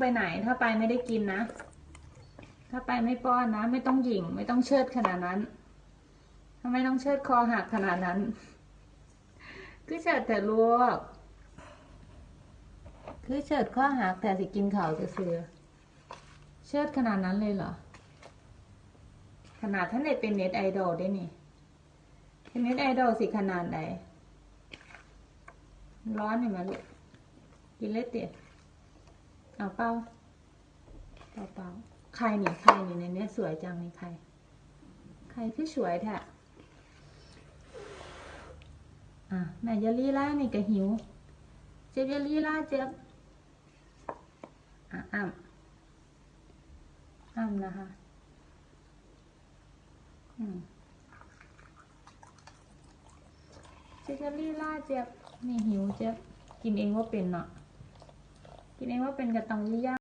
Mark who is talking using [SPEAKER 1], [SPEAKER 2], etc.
[SPEAKER 1] ไปไหนถ้าไปไม่ได้กินนะ ถ้าไปไม่ป้อนนะ ไม่ต้องหยิ่ง ไม่ต้องเชิดขนาดนั้นทำไมต้องเชิดคอหักขนาดนั้น คือเฉิดแต่ลวก คือเฉิดข้อหักแต่สิกินเขาวจะเสือเชิดขนาดนั้นเลยเหรอ ขนาดท่านเด็เป็นเน็ตไอดอลได้นี่เป็นเน็ตไอดอลสิขนาดไหนร้อนอยู่ไหมลูกกินเล็ดเตี๋ย เอาเป้าเป้าเป้าใครนี่ใครนี่ในเนี้ยสวยจังนี่ใคร ใครที่สวยแท้อะแม่อยาลีล่านี่ก็หิว เจ็บอยาลีล่าเจ็บอะอ้ำอ้ำนะคะอืมเจ็บอยาลีล่าเจ็บนี่หิวเจ็บกินเองว่าเป็นเนาะ กินเองว่าเป็นกระตองยี่ย่า